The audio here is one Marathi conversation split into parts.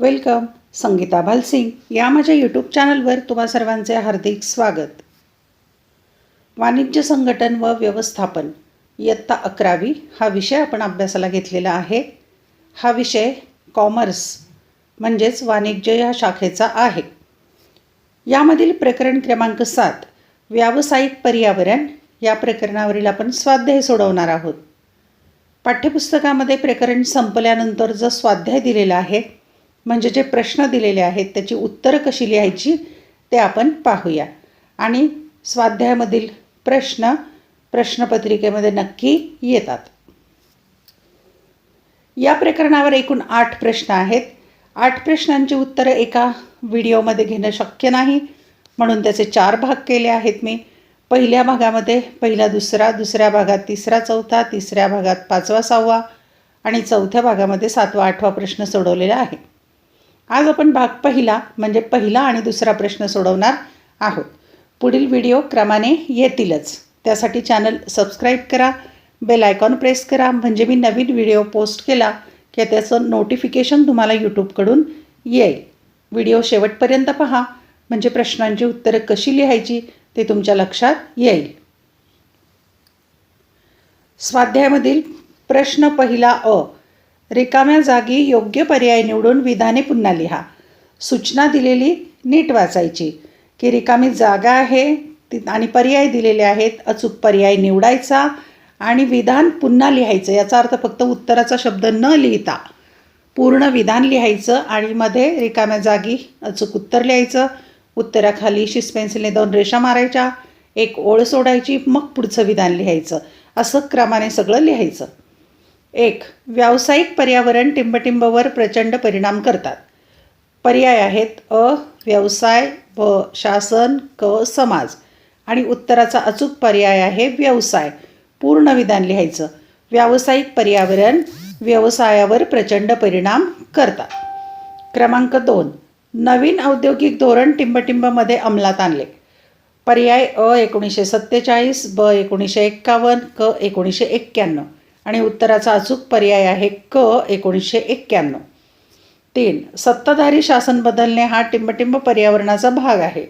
वेलकम. संगीता भालसिंग या माझ्या यूट्यूब चॅनलवर तुम्हा सर्वांचे हार्दिक स्वागत. वाणिज्य संघटन व व्यवस्थापन इयत्ता अकरावी हा विषय आपण अभ्यासाला घेतलेला आहे. हा विषय कॉमर्स म्हणजेच वाणिज्य या शाखेचा आहे. यामधील प्रकरण क्रमांक सात व्यावसायिक पर्यावरण या प्रकरणावरील आपण स्वाध्याय सोडवणार आहोत. पाठ्यपुस्तकामध्ये प्रकरण संपल्यानंतर जो स्वाध्याय दिलेला आहे म्हणजे जे प्रश्न दिलेले आहेत त्याची उत्तरं कशी लिहायची ते आपण पाहूया. आणि स्वाध्यायामधील प्रश्न प्रश्नपत्रिकेमध्ये नक्की येतात. या प्रकरणावर एकूण आठ प्रश्न आहेत. आठ प्रश्नांची उत्तरं एका व्हिडिओमध्ये घेणं शक्य नाही. म्हणून त्याचे चार भाग केले आहेत मी. पहिल्या भागामध्ये पहिला दुसरा दुसऱ्या भागात तिसरा चौथा तिसऱ्या भागात पाचवा सहावा आणि चौथ्या भागामध्ये सातवा आठवा प्रश्न सोडवलेला आहे. आज आपण भाग पहिला म्हणजे पहिला आणि दुसरा प्रश्न सोडवणार आहोत. पुढील व्हिडिओ क्रमाने येतीलच. त्यासाठी चॅनल सबस्क्राईब करा बेल आयकॉन प्रेस करा म्हणजे मी नवीन व्हिडिओ पोस्ट केला की त्याचं नोटिफिकेशन तुम्हाला यूट्यूबकडून येईल. व्हिडिओ शेवटपर्यंत पहा म्हणजे प्रश्नांची उत्तरं कशी लिहायची ते तुमच्या लक्षात येईल. स्वाध्यायामधील प्रश्न पहिला अ रिकाम्या जागी योग्य पर्याय निवडून विधाने पुन्हा लिहा. सूचना दिलेली नीट वाचायची. की रिकामी जागा आहे ती आणि पर्याय दिलेले आहेत अचूक पर्याय निवडायचा आणि विधान पुन्हा लिहायचं याचा अर्थ फक्त उत्तराचा शब्द न लिहिता. पूर्ण विधान लिहायचं आणि मध्ये रिकाम्या जागी अचूक उत्तर लिहायचं. उत्तराखाली शिस पेन्सिलने दोन रेषा मारायच्या एक ओळ सोडायची मग पुढचं विधान लिहायचं. असं क्रमाने सगळं लिहायचं. एक व्यावसायिक पर्यावरण टिंबटिंबवर प्रचंड परिणाम करतात. पर्याय आहेत अ व्यवसाय ब शासन क समाज. आणि उत्तराचा अचूक पर्याय आहे व्यवसाय. पूर्ण विधान लिहायचं. व्यावसायिक पर्यावरण व्यवसायावर प्रचंड परिणाम करतात. क्रमांक दोन नवीन औद्योगिक धोरण टिंबटिंबमध्ये अंमलात आणले. पर्याय अ एकोणीसशे सत्तेचाळीस ब एकोणीसशे एक्कावन्न क एकोणीसशे एक्क्याण्णव. आणि उत्तराचा अचूक पर्याय आहे क एकोणीसशे एक्क्याण्णव. तीन सत्ताधारी शासन बदलणे हा टिंबटिंब पर्यावरणाचा भाग आहे.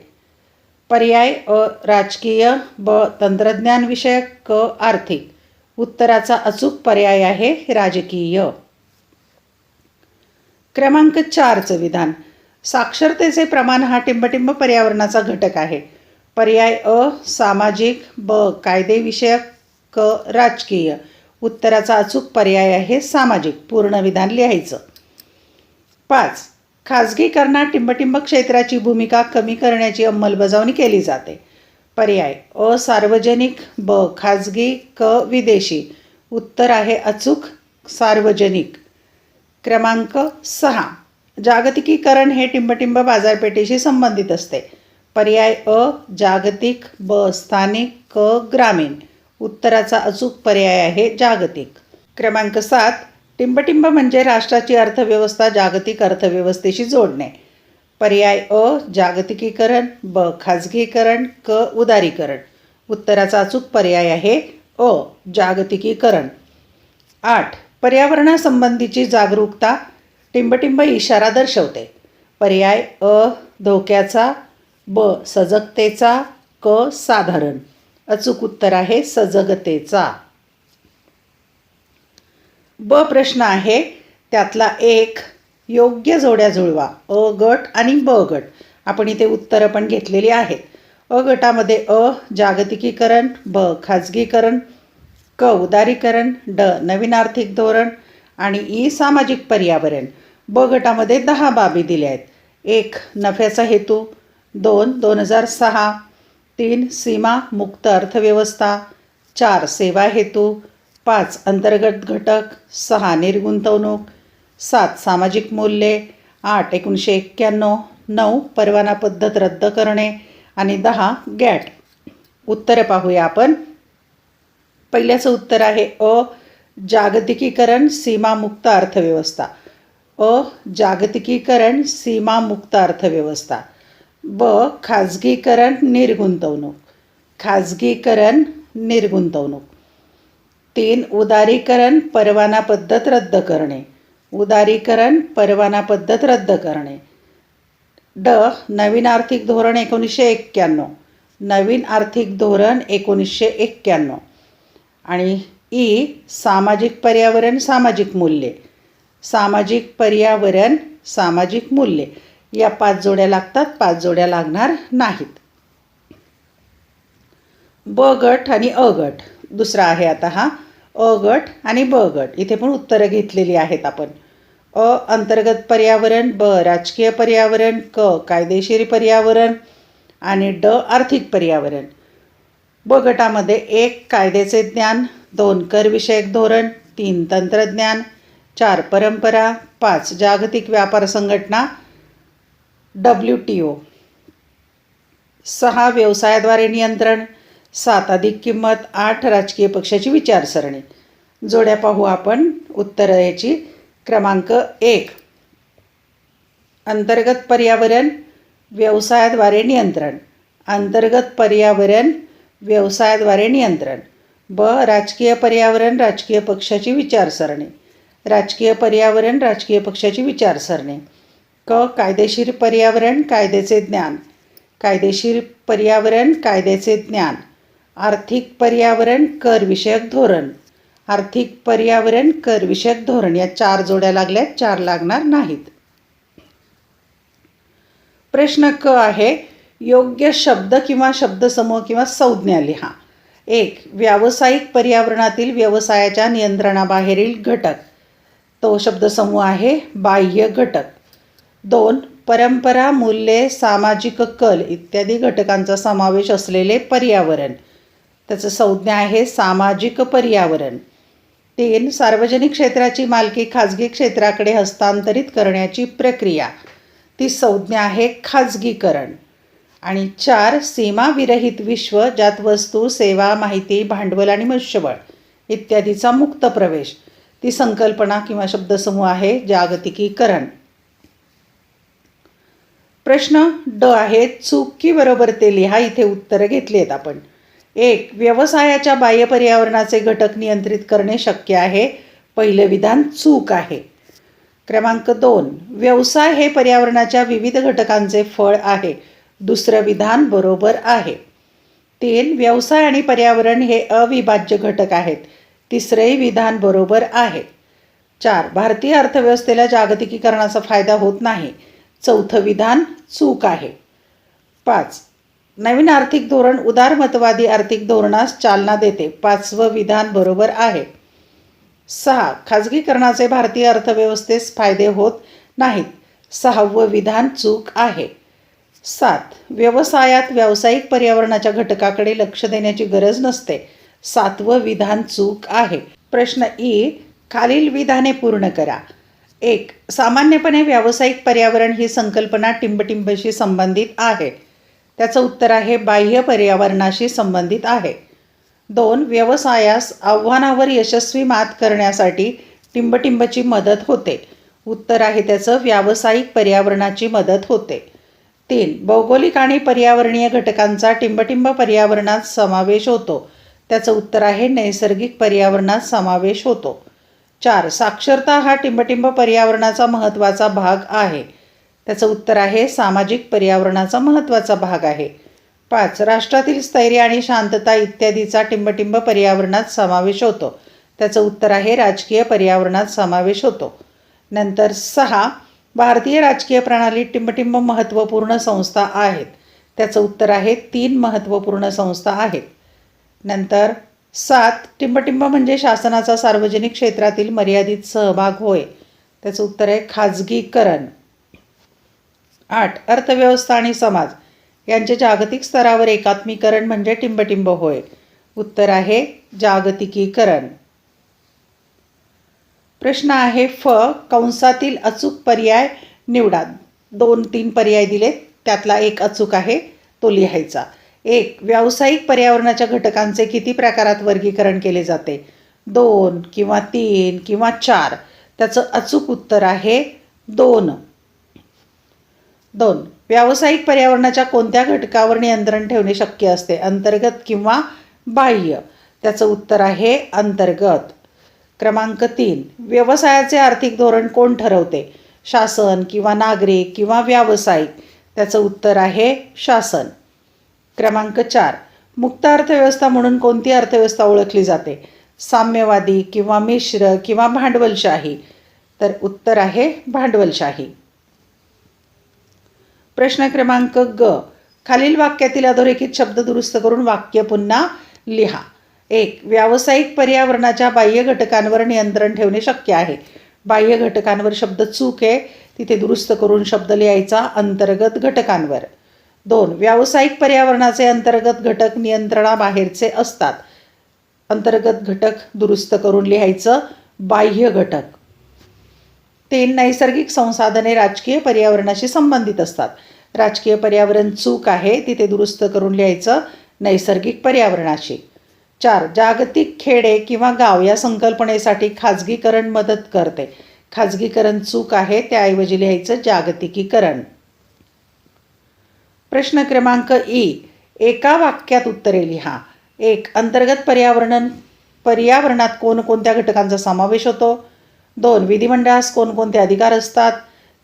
पर्याय अ राजकीय ब तंत्रज्ञान विषयक क आर्थिक. उत्तराचा अचूक पर्याय आहे राजकीय. क्रमांक चारचं विधान. साक्षरतेचे प्रमाण हा टिंबटिंब पर्यावरणाचा घटक आहे. पर्याय अ सामाजिक ब कायदेविषयक क राजकीय. उत्तराचा अचूक पर्याय आहे सामाजिक पूर्ण विधान लिहायचं. पाच खाजगीकरणात टिंबटिंब क्षेत्राची भूमिका कमी करण्याची अंमलबजावणी केली जाते. पर्याय अ सार्वजनिक ब खाजगी क विदेशी. उत्तर आहे अचूक सार्वजनिक. क्रमांक सहा जागतिकीकरण हे टिंबटिंब बाजारपेठेशी संबंधित असते. पर्याय अ जागतिक ब स्थानिक क ग्रामीण. उत्तराचा अचूक पर्याय आहे जागतिक. क्रमांक सात टिंबटिंब म्हणजे राष्ट्राची अर्थव्यवस्था जागतिक अर्थव्यवस्थेशी जोडणे. पर्याय अ जागतिकीकरण ब खाजगीकरण क उदारीकरण. उत्तराचा अचूक पर्याय आहे अ जागतिकीकरण. आठ पर्यावरणासंबंधीची जागरूकता टिंबटिंब इशारा दर्शवते. पर्याय अ धोक्याचा ब सजगतेचा क साधारण. अचूक उत्तर आहे सजगतेचा. ब प्रश्न आहे त्यातला एक योग्य जोड्या जुळवा अ गट आणि ब गट. आपण इथे उत्तरं पण घेतलेली आहेत. अ गटामध्ये अ जागतिकीकरण ब खाजगीकरण क उदारीकरण ड नवीन आर्थिक धोरण आणि ई सामाजिक पर्यावरण. ब गटामध्ये दहा बाबी दिल्या आहेत. एक नफ्याचा हेतू. दोन दोन हजार सहा. तीन सीमा मुक्त अर्थव्यवस्था चार सेवा हेतू पाच अंतर्गत घटक सहा निर्गुंतवणूक सात सामाजिक मूल्ये आठ एकोणीसशे एक्क्याण्णव नऊ परवाना पद्धत रद्द करणे आणि दहा गॅट. उत्तरं पाहूया आपण. पहिल्याचं उत्तर आहे अ जागतिकीकरण सीमामुक्त अर्थव्यवस्था. अ जागतिकीकरण सीमामुक्त अर्थव्यवस्था. ब खाजगीकरण निर्गुंतवणूक. खाजगीकरण निर्गुंतवणूक. तीन उदारीकरण परवाना पद्धत रद्द करणे. उदारीकरण परवाना पद्धत रद्द करणे. ड नवीन आर्थिक धोरण एकोणीसशे एक्क्याण्णव. नवीन आर्थिक धोरण एकोणीसशे एक्क्याण्णव. आणि ई सामाजिक पर्यावरण सामाजिक मूल्ये. सामाजिक पर्यावरण सामाजिक मूल्ये. या पाच जोड्या लागतात पाच जोड्या लागणार नाहीत. ब गट आणि अ गट. दुसरा आहे आता हा. अ गट आणि ब गट. इथे पण उत्तरं घेतलेली आहेत आपण. अ अंतर्गत पर्यावरण ब राजकीय पर्यावरण क कायदेशीर पर्यावरण आणि ड आर्थिक पर्यावरण. ब गटामध्ये एक कायद्याचे ज्ञान दोन करविषयक धोरण तीन तंत्रज्ञान चार परंपरा पाच जागतिक व्यापार संघटना डब्ल्यू टी ओ. सहा व्यवसायाद्वारे नियंत्रण सात अधिक किंमत आठ राजकीय पक्षाची विचारसरणी. जोड्या पाहू आपण उत्तर याची क्रमांक एक. अंतर्गत पर्यावरण व्यवसायाद्वारे नियंत्रण. अंतर्गत पर्यावरण व्यवसायाद्वारे नियंत्रण. ब. राजकीय पर्यावरण राजकीय पक्षाची विचारसरणी. राजकीय पर्यावरण राजकीय पक्षाची विचारसरणी. क कायदेशीर पर्यावरण कायद्याचे ज्ञान. कायदेशीर पर्यावरण कायद्याचे ज्ञान. आर्थिक पर्यावरण करविषयक धोरण. आर्थिक पर्यावरण करविषयक धोरण या चार जोड्या लागल्यात चार लागणार नाहीत. प्रश्न क आहे योग्य शब्द किंवा शब्दसमूह किंवा संज्ञा लिहा. एक व्यावसायिक पर्यावरणातील व्यवसायाच्या नियंत्रणाबाहेरील घटक. तो शब्दसमूह आहे बाह्य घटक. दोन परंपरा मूल्ये सामाजिक कल इत्यादी घटकांचा समावेश असलेले पर्यावरण. त्याचं संज्ञा आहे सामाजिक पर्यावरण. तीन सार्वजनिक क्षेत्राची मालकी खाजगी क्षेत्राकडे हस्तांतरित करण्याची प्रक्रिया. ती संज्ञा आहे खाजगीकरण. आणि चार सीमाविरहित विश्व ज्यात वस्तू सेवा माहिती भांडवल आणि मनुष्यबळ इत्यादीचा मुक्त प्रवेश. ती संकल्पना किंवा शब्दसमूह आहे जागतिकीकरण. प्रश्न ड आहे चूक की बरोबर ते लिहा इथे उत्तरं घेतली आहेत आपण. एक व्यवसायाच्या बाह्य पर्यावरणाचे घटक नियंत्रित करणे शक्य आहे. पहिलं विधान चूक आहे. क्रमांक दोन व्यवसाय हे पर्यावरणाच्या विविध घटकांचे फळ आहे. दुसरं विधान बरोबर आहे. तीन व्यवसाय आणि पर्यावरण हे अविभाज्य घटक आहेत. तिसरंही विधान बरोबर आहे. चार भारतीय अर्थव्यवस्थेला जागतिकीकरणाचा फायदा होत नाही. चौथं विधान चूक आहे. पाच. नवीन आर्थिक धोरण उदारमतवादी आर्थिक धोरणास चालना देते. पाचवं विधान बरोबर आहे. सहा. खाजगीकरणाचे भारतीय अर्थव्यवस्थेस फायदे होत नाहीत. सहावं विधान चूक आहे. सात. व्यवसायात व्यावसायिक पर्यावरणाच्या घटकाकडे लक्ष देण्याची गरज नसते. सातवं विधान चूक आहे. प्रश्न ई. खालील विधाने पूर्ण करा. एक सामान्यपणे व्यावसायिक पर्यावरण ही संकल्पना टिंबटिंबशी संबंधित आहे. त्याचं उत्तर आहे बाह्य पर्यावरणाशी संबंधित आहे. दोन व्यवसायास आव्हानावर यशस्वी मात करण्यासाठी टिंबटिंबची मदत होते. उत्तर आहे त्याचं व्यावसायिक पर्यावरणाची मदत होते. तीन भौगोलिक आणि पर्यावरणीय घटकांचा टिंबटिंब पर्यावरणात समावेश होतो. त्याचं उत्तर आहे नैसर्गिक पर्यावरणात समावेश होतो. चार साक्षरता हा टिंबटिंब पर्यावरणाचा महत्त्वाचा भाग आहे. त्याचं उत्तर आहे सामाजिक पर्यावरणाचा महत्त्वाचा भाग आहे. पाच राष्ट्रातील स्थैर्य आणि शांतता इत्यादीचा टिंबटिंब पर्यावरणात समावेश होतो. त्याचं उत्तर आहे राजकीय पर्यावरणात समावेश होतो. नंतर सहा भारतीय राजकीय प्रणाली टिंबटिंब महत्त्वपूर्ण संस्था आहेत. त्याचं उत्तर आहे तीन महत्त्वपूर्ण संस्था आहेत. नंतर सात टिंबटिंब म्हणजे शासनाचा सार्वजनिक क्षेत्रातील मर्यादित सहभाग होय. त्याचं उत्तर आहे खाजगीकरण. आठ अर्थव्यवस्था आणि समाज. यांचे जागतिक स्तरावर एकात्मीकरण म्हणजे टिंबटिंब होय. उत्तर आहे जागतिकीकरण. प्रश्न आहे फ कंसातील अचूक पर्याय निवडा. दोन तीन पर्याय दिलेत. त्यातला एक अचूक आहे तो लिहायचा. एक व्यावसायिक पर्यावरणाच्या घटकांचे किती प्रकारात वर्गीकरण केले जाते? दोन किंवा तीन किंवा चार. त्याचं अचूक उत्तर आहे दोन. दोन. व्यावसायिक पर्यावरणाच्या कोणत्या घटकावर नियंत्रण ठेवणे शक्य असते? अंतर्गत किंवा बाह्य? त्याचं उत्तर आहे अंतर्गत. क्रमांक तीन. व्यवसायाचे आर्थिक धोरण कोण ठरवते? शासन किंवा नागरिक किंवा व्यावसायिक? त्याचं उत्तर आहे शासन. क्रमांक चार. मुक्त अर्थव्यवस्था म्हणून कोणती अर्थव्यवस्था ओळखली जाते? साम्यवादी किंवा मिश्र किंवा भांडवलशाही? तर उत्तर आहे भांडवलशाही. प्रश्न क्रमांक ग. खालील वाक्यातील अधोरेखित शब्द दुरुस्त करून वाक्य पुन्हा लिहा. एक व्यावसायिक पर्यावरणाच्या बाह्य घटकांवर नियंत्रण ठेवणे शक्य आहे. बाह्य घटकांवर शब्द चूक आहे. तिथे दुरुस्त करून शब्द लिहायचा अंतर्गत घटकांवर. दोन व्यावसायिक पर्यावरणाचे अंतर्गत घटक नियंत्रणाबाहेरचे असतात. अंतर्गत घटक दुरुस्त करून लिहायचं बाह्य घटक. तीन नैसर्गिक संसाधने राजकीय पर्यावरणाशी संबंधित असतात. राजकीय पर्यावरण चूक आहे तिथे दुरुस्त करून लिहायचं नैसर्गिक पर्यावरणाशी. चार जागतिक खेडे किंवा गाव या संकल्पनेसाठी खाजगीकरण मदत करते. खाजगीकरण चूक आहे त्याऐवजी लिहायचं जागतिकीकरण. प्रश्न क्रमांक ई. एका वाक्यात उत्तरे लिहा. एक अंतर्गत पर्यावरण पर्यावरणात कोणकोणत्या घटकांचा समावेश होतो? दोन विधिमंडळास कोणकोणते अधिकार असतात?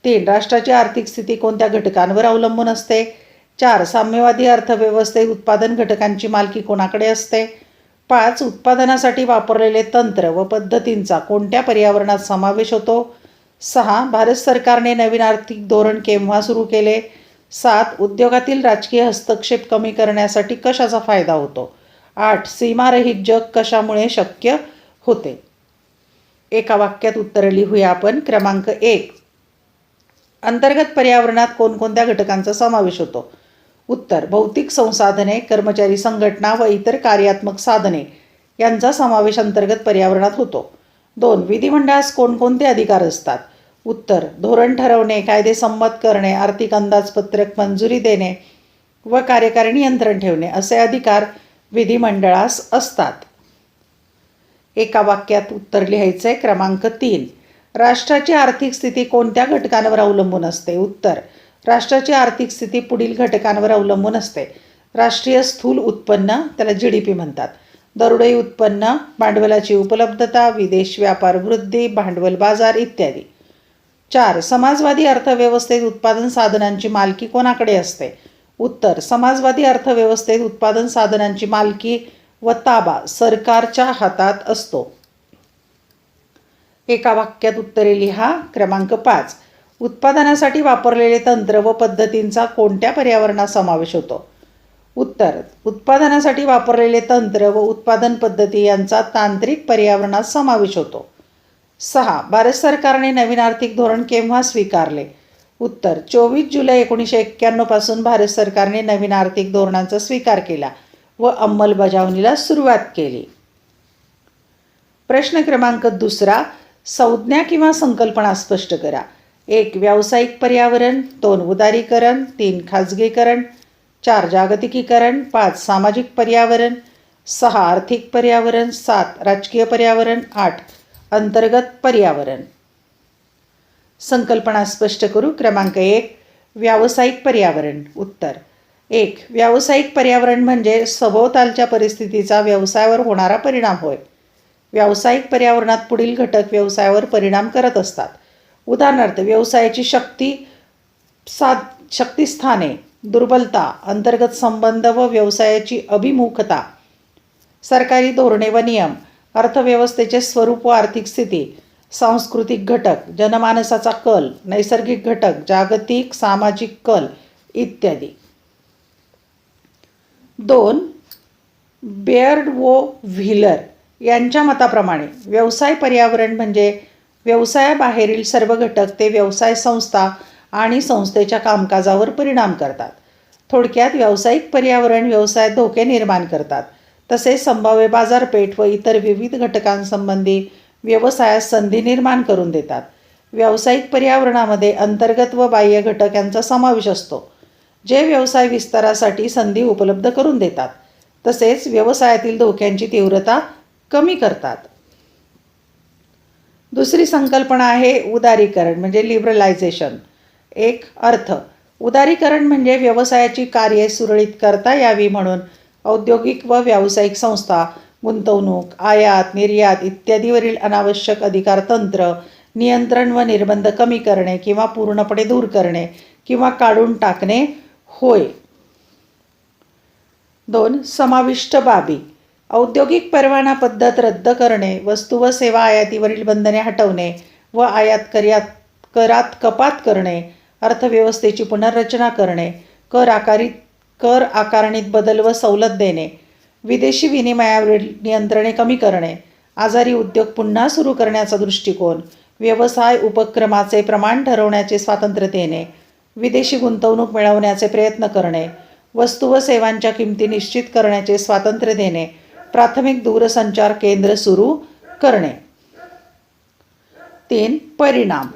तीन राष्ट्राची आर्थिक स्थिती कोणत्या घटकांवर अवलंबून असते? चार साम्यवादी अर्थव्यवस्थेत उत्पादन घटकांची मालकी कोणाकडे असते? पाच उत्पादनासाठी वापरलेले तंत्र व पद्धतींचा कोणत्या पर्यावरणात समावेश होतो? सहा भारत सरकारने नवीन आर्थिक धोरण केव्हा सुरू केले? सात उद्योगातील राजकीय हस्तक्षेप कमी करण्यासाठी कशाचा फायदा होतो? आठ सीमारहित जग कशामुळे शक्य होते? एका वाक्यात उत्तर लिहूया आपण. क्रमांक एक. अंतर्गत पर्यावरणात कोणकोणत्या घटकांचा समावेश होतो? उत्तर भौतिक संसाधने कर्मचारी संघटना व इतर कार्यात्मक साधने यांचा समावेश अंतर्गत पर्यावरणात होतो. दोन विधिमंडळास कोणकोणते अधिकार असतात? उत्तर धोरण ठरवणे कायदे संमत करणे आर्थिक अंदाजपत्रक मंजुरी देणे व कार्यकारी नियंत्रण ठेवणे असे अधिकार विधिमंडळास असतात. एका वाक्यात उत्तर लिहायचं आहे क्रमांक तीन. राष्ट्राची आर्थिक स्थिती कोणत्या घटकांवर अवलंबून असते? उत्तर राष्ट्राची आर्थिक स्थिती पुढील घटकांवर अवलंबून असते. राष्ट्रीय स्थूल उत्पन्न त्याला जी डी पी म्हणतात. दरोडई उत्पन्न भांडवलाची उपलब्धता विदेश व्यापार वृद्धी भांडवल बाजार इत्यादी. चार समाजवादी अर्थव्यवस्थेत उत्पादन साधनांची मालकी कोणाकडे असते? उत्तर समाजवादी अर्थव्यवस्थेत उत्पादन साधनांची मालकी व ताबा सरकारच्या हातात असतो. एका वाक्यात उत्तरे लिहा. क्रमांक पाच. उत्पादनासाठी वापरलेले तंत्र व पद्धतींचा कोणत्या पर्यावरणात समावेश होतो? उत्तर उत्पादनासाठी वापरलेले तंत्र व उत्पादन पद्धती यांचा तांत्रिक पर्यावरणात समावेश होतो. सहा भारत सरकारने नवीन आर्थिक धोरण केव्हा स्वीकारले? उत्तर चोवीस जुलै एकोणीसशे एक्क्याण्णवपासून भारत सरकारने नवीन आर्थिक धोरणांचा स्वीकार केला व अंमलबजावणीला सुरुवात केली. प्रश्न क्रमांक दुसरा संज्ञा किंवा संकल्पना स्पष्ट करा. एक व्यावसायिक पर्यावरण दोन उदारीकरण तीन खाजगीकरण चार जागतिकीकरण पाच सामाजिक पर्यावरण सहा आर्थिक पर्यावरण सात राजकीय पर्यावरण आठ अंतर्गत पर्यावरण. संकल्पना स्पष्ट करू. क्रमांक एक व्यावसायिक पर्यावरण. उत्तर एक व्यावसायिक पर्यावरण म्हणजे सभोवतालच्या परिस्थितीचा व्यवसायावर होणारा परिणाम होय. व्यावसायिक पर्यावरणात पुढील घटक व्यवसायावर परिणाम करत असतात. उदाहरणार्थ व्यवसायाची शक्ती सा शक्तिस्थाने दुर्बलता अंतर्गत संबंध व व्यवसायाची अभिमुखता सरकारी धोरणे व नियम अर्थव्यवस्थेचे स्वरूप व आर्थिक स्थिती सांस्कृतिक घटक जनमानसाचा कल नैसर्गिक घटक जागतिक सामाजिक कल इत्यादी. दोन बेअर्ड वो व्हीलर यांच्या मताप्रमाणे व्यवसाय पर्यावरण म्हणजे व्यवसायाबाहेरील सर्व घटक ते व्यवसाय संस्था आणि संस्थेच्या कामकाजावर परिणाम करतात. थोडक्यात व्यावसायिक पर्यावरण व्यवसायात धोके निर्माण करतात. तसेच संभाव्य बाजारपेठ व इतर विविध घटकांसंबंधी व्यवसायात संधी निर्माण करून देतात. व्यावसायिक पर्यावरणामध्ये अंतर्गत व बाह्य घटक यांचा समावेश असतो जे व्यवसाय विस्तारासाठी संधी उपलब्ध करून देतात. तसेच व्यवसायातील धोक्यांची तीव्रता कमी करतात. दुसरी संकल्पना आहे उदारीकरण म्हणजे लिबरलायझेशन एक अर्थ उदारीकरण म्हणजे व्यवसायाची कार्ये सुरळीत करता यावी म्हणून औद्योगिक व व्यावसायिक संस्था गुंतवणूक आयात निर्यात इत्यादीवरील अनावश्यक अधिकार तंत्र नियंत्रण व निर्बंध कमी करणे किंवा पूर्णपणे दूर करणे किंवा काढून टाकणे होय. दोन समाविष्ट बाबी. औद्योगिक परवाना पद्धत रद्द करणे वस्तू व सेवा आयातीवरील बंधने हटवणे व आयात कर्यात करात कपात करणे अर्थव्यवस्थेची पुनर्रचना करणे कर आकारित कर आकारणीत बदल व सवलत देणे विदेशी विनिमयावरील नियंत्रणे कमी करणे आजारी उद्योग पुन्हा सुरू करण्याचा दृष्टिकोन व्यवसाय उपक्रमाचे प्रमाण ठरवण्याचे स्वातंत्र्य देणे विदेशी गुंतवणूक मिळवण्याचे प्रयत्न करणे वस्तू व सेवांच्या किमती निश्चित करण्याचे स्वातंत्र्य देणे प्राथमिक दूरसंचार केंद्र सुरू करणे. तीन परिणाम.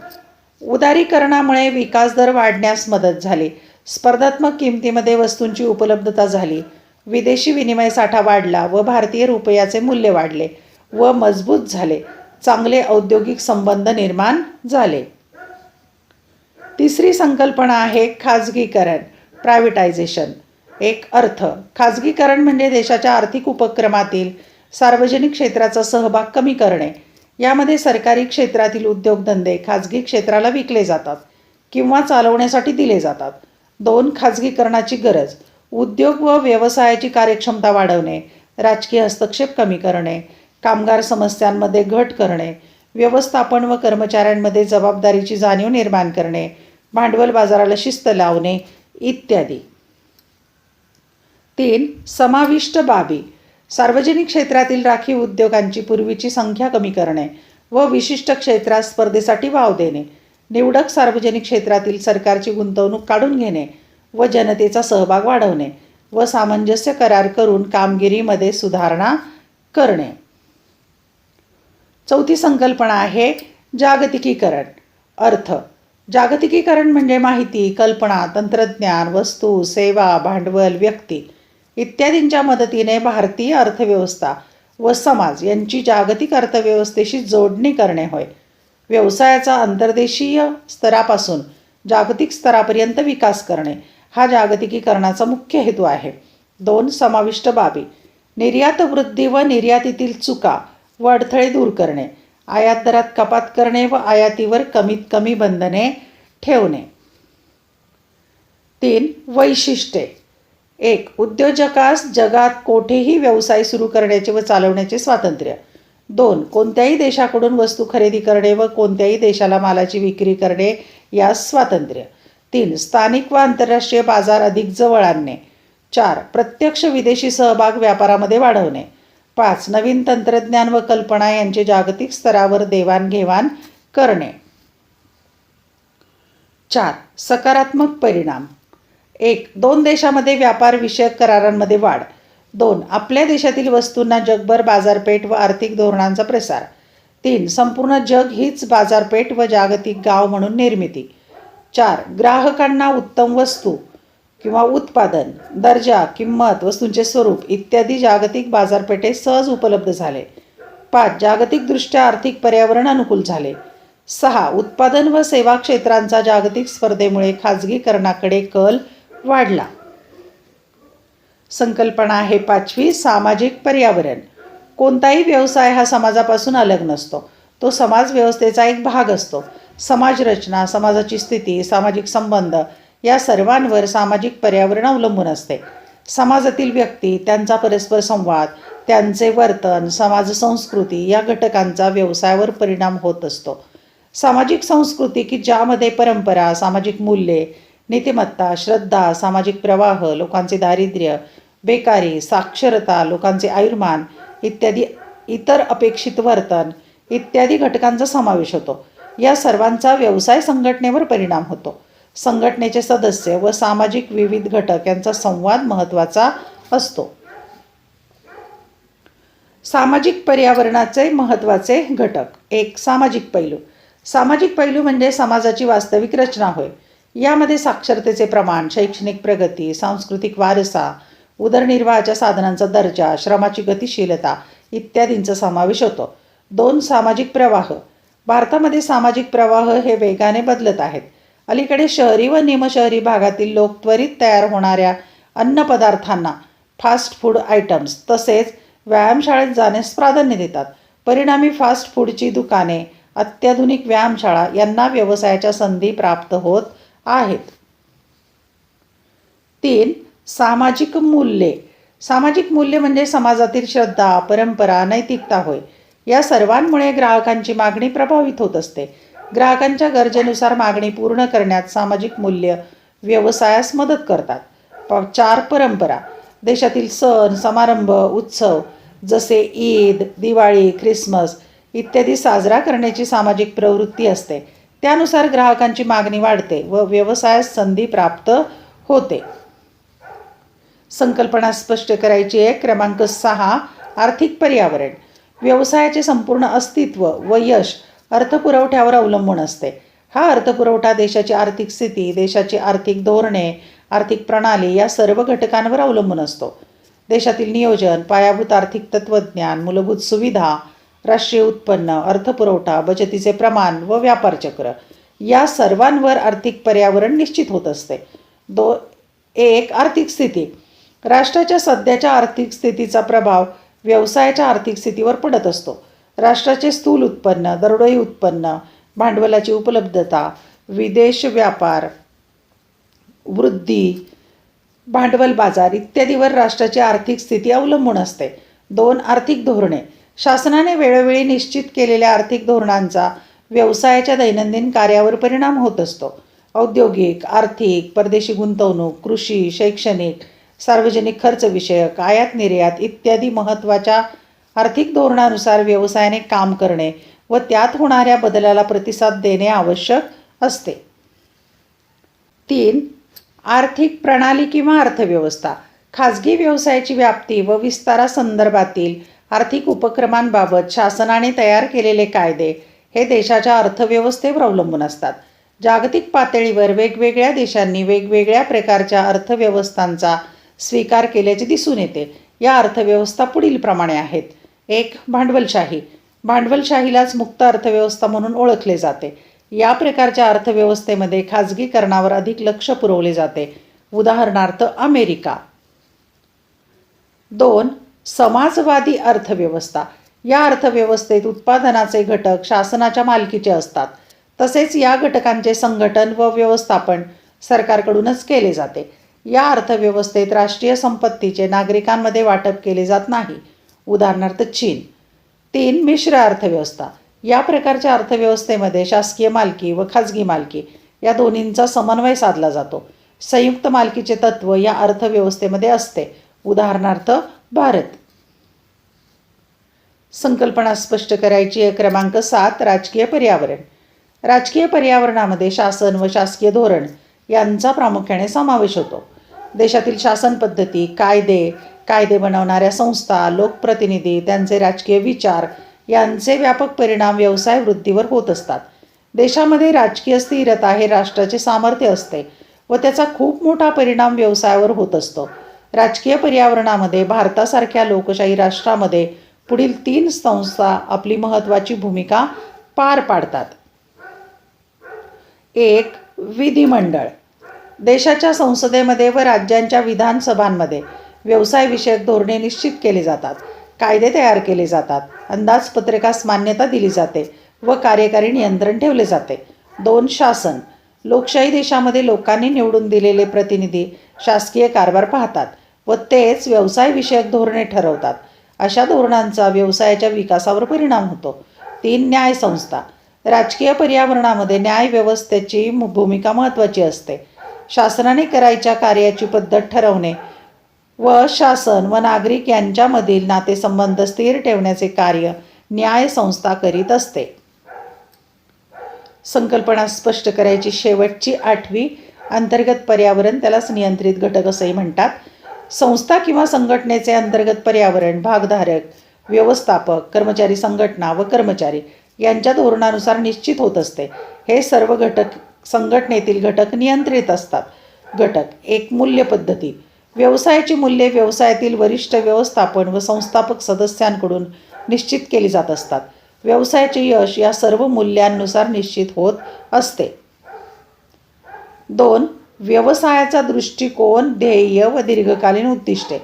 उदारीकरणामुळे विकास दर वाढण्यास मदत झाली. स्पर्धात्मक किमतीमध्ये वस्तूंची उपलब्धता झाली. विदेशी विनिमय साठा वाढला व भारतीय रुपयाचे मूल्य वाढले व मजबूत झाले. चांगले औद्योगिक संबंध निर्माण झाले. तिसरी संकल्पना आहे खाजगीकरण प्रायव्हेटायझेशन एक अर्थ खाजगीकरण म्हणजे देशाच्या आर्थिक उपक्रमातील सार्वजनिक क्षेत्राचा सहभाग कमी करणे. यामध्ये सरकारी क्षेत्रातील उद्योगधंदे खाजगी क्षेत्राला विकले जातात किंवा चालवण्यासाठी दिले जातात. दोन खाजगीकरणाची गरज उद्योग व व्यवसायाची कार्यक्षमता वाढवणे राजकीय हस्तक्षेप कमी करणे कामगार समस्यांमध्ये घट करणे व्यवस्थापन व कर्मचाऱ्यांमध्ये जबाबदारीची जाणीव निर्माण करणे भांडवल बाजाराला शिस्त लावणे इत्यादी. तीन समाविष्ट बाबी. सार्वजनिक क्षेत्रातील राखीव उद्योगांची पूर्वीची संख्या कमी करणे व विशिष्ट क्षेत्रात स्पर्धेसाठी वाव देणे. निवडक सार्वजनिक क्षेत्रातील सरकारची गुंतवणूक काढून घेणे व जनतेचा सहभाग वाढवणे व सामंजस्य करार करून कामगिरीमध्ये सुधारणा करणे. चौथी संकल्पना आहे जागतिकीकरण. अर्थ. जागतिकीकरण म्हणजे माहिती कल्पना तंत्रज्ञान वस्तू सेवा भांडवल व्यक्ती इत्यादींच्या मदतीने भारतीय अर्थव्यवस्था व समाज यांची जागतिक अर्थव्यवस्थेशी जोडणी करणे होय. व्यवसायाचा अंतर्देशीय स्तरापासून जागतिक स्तरापर्यंत विकास करणे हा जागतिकीकरणाचा मुख्य हेतू आहे. दोन समाविष्ट बाबी. निर्यात वृद्धी व निर्यातीतील चुका व अडथळे दूर करणे. आयात दरात कपात करणे व आयातीवर कमीत कमी बंधने ठेवणे. तीन वैशिष्ट्ये. एक उद्योजकास जगात कोठेही व्यवसाय सुरू करण्याचे व चालवण्याचे स्वातंत्र्य. दोन कोणत्याही देशाकडून वस्तू खरेदी करणे व कोणत्याही देशाला मालाची विक्री करणे यास स्वातंत्र्य. तीन स्थानिक व आंतरराष्ट्रीय बाजार अधिक जवळ आणणे. चार प्रत्यक्ष विदेशी सहभाग व्यापारामध्ये वाढवणे. पाच नवीन तंत्रज्ञान व कल्पना यांचे जागतिक स्तरावर देवाणघेवाण करणे. चार सकारात्मक परिणाम. एक दोन देशामध्ये व्यापार विषयक करारांमध्ये वाढ. दोन आपल्या देशातील वस्तूंना जगभर बाजारपेठ व आर्थिक धोरणांचा प्रसार. तीन संपूर्ण जग हीच बाजारपेठ व जागतिक गाव म्हणून निर्मिती. चार ग्राहकांना उत्तम वस्तू किंवा उत्पादन दर्जा किंमत वस्तूंचे स्वरूप इत्यादी जागतिक बाजारपेठे सहज उपलब्ध झाले. पाच जागतिकदृष्ट्या आर्थिक पर्यावरण अनुकूल झाले. सहा उत्पादन व सेवा क्षेत्रांचा जागतिक स्पर्धेमुळे खाजगीकरणाकडे कल वाढला. संकल्पना आहे पाचवी सामाजिक पर्यावरण. कोणताही व्यवसाय हा समाजापासून अलग नसतो. तो समाज व्यवस्थेचा एक भाग असतो. समाजरचना समाजाची स्थिती सामाजिक संबंध या सर्वांवर सामाजिक पर्यावरण अवलंबून असते. समाजातील व्यक्ती त्यांचा परस्पर संवाद त्यांचे वर्तन समाज संस्कृती या घटकांचा व्यवसायावर परिणाम होत असतो. सामाजिक संस्कृती की ज्यामध्ये परंपरा सामाजिक मूल्ये नीतिमत्ता श्रद्धा सामाजिक प्रवाह लोकांचे दारिद्र्य बेकारी साक्षरता लोकांचे आयुर्मान इत्यादी इतर अपेक्षित वर्तन इत्यादी घटकांचा समावेश होतो. या सर्वांचा व्यवसाय संघटनेवर परिणाम होतो. संघटनेचे सदस्य व सामाजिक विविध घटक यांचा संवाद महत्त्वाचा असतो. सामाजिक पर्यावरणाचे महत्त्वाचे घटक. एक सामाजिक पैलू. सामाजिक पैलू म्हणजे समाजाची वास्तविक रचना होय. यामध्ये साक्षरतेचे प्रमाण शैक्षणिक प्रगती सांस्कृतिक वारसा उदरनिर्वाहाच्या साधनांचा दर्जा श्रमाची गतिशीलता इत्यादींचा समावेश होतो. दोन सामाजिक प्रवाह. भारतामध्ये सामाजिक प्रवाह हे वेगाने बदलत आहेत. अलीकडे शहरी व निमशहरी भागातील लोक त्वरित तयार होणाऱ्या अन्नपदार्थांना फास्ट फूड आयटम्स तसेच व्यायामशाळेत जाण्यास प्राधान्य देतात. परिणामी फास्ट फूडची दुकाने अत्याधुनिक व्यायामशाळा यांना व्यवसायाच्या संधी प्राप्त होत आहेत. तीन सामाजिक मूल्ये. सामाजिक मूल्य म्हणजे समाजातील श्रद्धा परंपरा नैतिकता होय. या सर्वांमुळे ग्राहकांची मागणी प्रभावित होत असते. ग्राहकांच्या गरजेनुसार मागणी पूर्ण करण्यात सामाजिक मूल्य व्यवसायास मदत करतात. प चार परंपरा. देशातील सण समारंभ उत्सव जसे ईद दिवाळी ख्रिसमस इत्यादी साजरा करण्याची सामाजिक प्रवृत्ती असते. त्यानुसार ग्राहकांची मागणी वाढते व व्यवसायास संधी प्राप्त होते. संकल्पना स्पष्ट करायची आहे. क्रमांक सहा आर्थिक पर्यावरण. व्यवसायाचे संपूर्ण अस्तित्व व यश अर्थपुरवठ्यावर अवलंबून असते. हा अर्थपुरवठा देशाची आर्थिक स्थिती देशाची आर्थिक धोरणे आर्थिक प्रणाली या सर्व घटकांवर अवलंबून असतो. देशातील नियोजन पायाभूत आर्थिक तत्त्वज्ञान मूलभूत सुविधा राष्ट्रीय उत्पन्न अर्थपुरवठा बचतीचे प्रमाण व व्यापारचक्र या सर्वांवर आर्थिक पर्यावरण निश्चित होत असते. दो एक आर्थिक स्थिती. राष्ट्राच्या सध्याच्या आर्थिक स्थितीचा प्रभाव व्यवसायाच्या आर्थिक स्थितीवर पडत असतो. राष्ट्राचे स्थूल उत्पन्न दरडोई उत्पन्न भांडवलाची उपलब्धता विदेश व्यापार वृद्धी भांडवल बाजार इत्यादीवर राष्ट्राची आर्थिक स्थिती अवलंबून असते. दोन आर्थिक धोरणे. शासनाने वेळोवेळी निश्चित केलेल्या आर्थिक धोरणांचा व्यवसायाच्या दैनंदिन कार्यावर परिणाम होत असतो. औद्योगिक आर्थिक परदेशी गुंतवणूक कृषी शैक्षणिक सार्वजनिक खर्च विषयक आयात निर्यात इत्यादी महत्त्वाच्या आर्थिक धोरणानुसार व्यवसायाने काम करणे व त्यात होणाऱ्या बदलाला प्रतिसाद देणे आवश्यक असते. तीन आर्थिक प्रणाली किंवा अर्थव्यवस्था. खाजगी व्यवसायाची व्याप्ती व विस्तारासंदर्भातील आर्थिक उपक्रमांबाबत शासनाने तयार केलेले कायदे हे देशाच्या अर्थव्यवस्थेवर अवलंबून असतात. जागतिक पातळीवर वेगवेगळ्या देशांनी वेगवेगळ्या प्रकारच्या अर्थव्यवस्थांचा स्वीकार केल्याचे दिसून येते. या अर्थव्यवस्था पुढील प्रमाणे आहेत. एक भांडवलशाही. भांडवलशाहीलाच मुक्त अर्थव्यवस्था म्हणून ओळखले जाते. या प्रकारच्या अर्थव्यवस्थेमध्ये खाजगीकरणावर अधिक लक्ष पुरवले जाते. उदाहरणार्थ अमेरिका. दोन समाजवादी अर्थव्यवस्था. या अर्थव्यवस्थेत उत्पादनाचे घटक शासनाच्या मालकीचे असतात. तसेच या घटकांचे संघटन व व्यवस्थापन सरकारकडूनच केले जाते. या अर्थव्यवस्थेत राष्ट्रीय संपत्तीचे नागरिकांमध्ये वाटप केले जात नाही. उदाहरणार्थ चीन. तीन मिश्र अर्थव्यवस्था. या प्रकारच्या अर्थव्यवस्थेमध्ये शासकीय मालकी व खाजगी मालकी या दोन्हींचा समन्वय साधला जातो. संयुक्त मालकीचे तत्त्व या अर्थव्यवस्थेमध्ये असते. उदाहरणार्थ भारत. संकल्पना स्पष्ट करायची आहे. क्रमांक सात राजकीय पर्यावरण. राजकीय पर्यावरणामध्ये शासन व शासकीय धोरण यांचा प्रामुख्याने समावेश होतो. देशातील शासन पद्धती कायदे कायदे बनवणाऱ्या संस्था लोकप्रतिनिधी त्यांचे राजकीय विचार यांचे व्यापक परिणाम व्यवसाय वृद्धीवर होत असतात. देशामध्ये राजकीय स्थिरता हे राष्ट्राचे सामर्थ्य असते व त्याचा खूप मोठा परिणाम व्यवसायावर होत असतो. राजकीय पर्यावरणामध्ये भारतासारख्या लोकशाही राष्ट्रामध्ये पुढील तीन संस्था आपली महत्त्वाची भूमिका पार पाडतात. एक विधिमंडळ. देशाच्या संसदेमध्ये व राज्यांच्या विधानसभांमध्ये व्यवसायविषयक धोरणे निश्चित केली जातात कायदे तयार केले जातात अंदाजपत्रकास मान्यता दिली जाते व कार्यकारी नियंत्रण ठेवले जाते. दोन शासन. लोकशाही देशामध्ये लोकांनी निवडून दिलेले प्रतिनिधी शासकीय कारभार पाहतात. व तेच व्यवसायविषयक धोरणे ठरवतात. अशा धोरणांचा व्यवसायाच्या विकासावर परिणाम होतो. तीन न्याय संस्था. राजकीय पर्यावरणामध्ये न्याय व्यवस्थेची भूमिका महत्त्वाची असते. शासनाने करायच्या कार्याची पद्धत ठरवणे व शासन व नागरिक यांच्यामधील नातेसंबंध स्थिर ठेवण्याचे कार्य न्याय संस्था करीत असते. संकल्पना स्पष्ट करायची शेवटची आठवी अंतर्गत पर्यावरण त्यालाच नियंत्रित घटक असंही म्हणतात. संस्था किंवा संघटनेचे अंतर्गत पर्यावरण भागधारक व्यवस्थापक कर्मचारी संघटना व कर्मचारी यांच्या धोरणानुसार निश्चित होत असते. हे सर्व घटक संघटनेतील घटक नियंत्रित असतात. घटक एक मूल्य पद्धती. व्यवसायाची मूल्ये व्यवसायातील वरिष्ठ व्यवस्थापन व संस्थापक सदस्यांकडून निश्चित केली जात असतात. व्यवसायाचे यश या सर्व मूल्यांनुसार निश्चित होत असते. दोन व्यवसायाचा दृष्टिकोन ध्येय व दीर्घकालीन उद्दिष्टे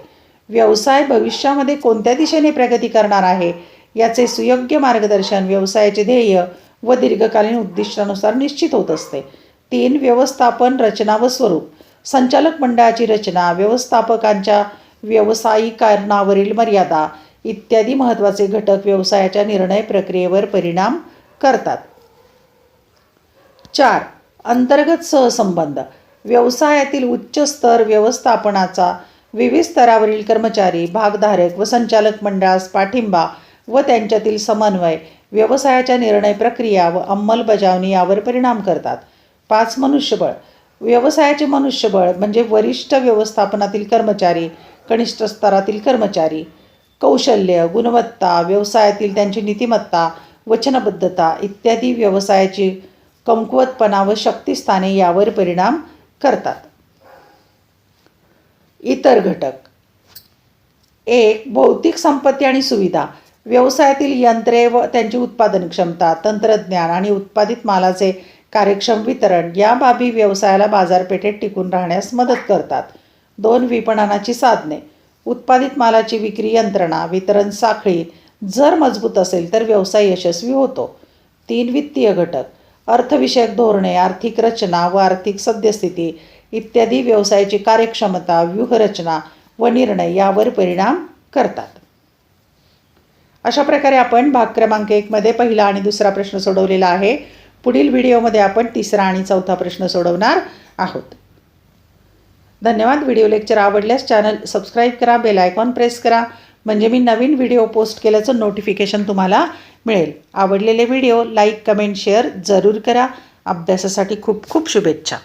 व्यवसाय भविष्यामध्ये कोणत्या दिशेने प्रगती करणार आहे? याचे सुयोग्य मार्गदर्शन व्यवसायाचे ध्येय व दीर्घकालीन उद्दिष्टानुसार निश्चित होत असते. तीन व्यवस्थापन रचना व स्वरूप. संचालक मंडळाची रचना व्यवस्थापकांच्या व्यवसायीकरणावरील मर्यादा इत्यादी महत्त्वाचे घटक व्यवसायाच्या निर्णय प्रक्रियेवर परिणाम करतात. चार अंतर्गत सहसंबंध. व्यवसायातील उच्च स्तर व्यवस्थापनाचा विविध स्तरावरील कर्मचारी भागधारक व संचालक मंडळास पाठिंबा व त्यांच्यातील समन्वय व्यवसायाच्या निर्णय प्रक्रिया व अंमलबजावणी यावर परिणाम करतात. पाच मनुष्यबळ. व्यवसायाचे मनुष्यबळ म्हणजे वरिष्ठ व्यवस्थापनातील कर्मचारी कनिष्ठ स्तरातील कर्मचारी. कौशल्य गुणवत्ता व्यवसायातील त्यांची नीतिमत्ता वचनबद्धता इत्यादी व्यवसायाची कमकुवतपणा व शक्तिस्थाने यावर परिणाम करतात. इतर घटक. एक भौतिक संपत्ती आणि सुविधा. व्यवसायातील यंत्रे व त्यांची उत्पादन क्षमता तंत्रज्ञान आणि उत्पादित मालाचे कार्यक्षम वितरण या बाबी व्यवसायाला बाजारपेठेत टिकून राहण्यास मदत करतात. दोन विपणनाची साधने. उत्पादित मालाची विक्री यंत्रणा वितरण साखळी जर मजबूत असेल तर व्यवसाय यशस्वी होतो. तीन वित्तीय घटक. अर्थविषयक धोरणे आर्थिक रचना व आर्थिक सद्यस्थिती इत्यादी व्यवसायाची कार्यक्षमता व्यूहरचना व निर्णय यावर परिणाम करतात. अशा प्रकारे आपण भाग क्रमांक एकमध्ये पहिला आणि दुसरा प्रश्न सोडवलेला आहे. पुढील व्हिडिओमध्ये आपण तिसरा आणि चौथा प्रश्न सोडवणार आहोत. धन्यवाद. व्हिडिओ लेक्चर आवडल्यास चॅनल सबस्क्राईब करा बेल आयकॉन प्रेस करा. म्हणजे मी नवीन व्हिडिओ पोस्ट केल्याचं नोटिफिकेशन तुम्हाला मिळेल. आवडलेले व्हिडिओ लाईक कमेंट शेअर जरूर करा. अभ्यासासाठी खूप खूप शुभेच्छा.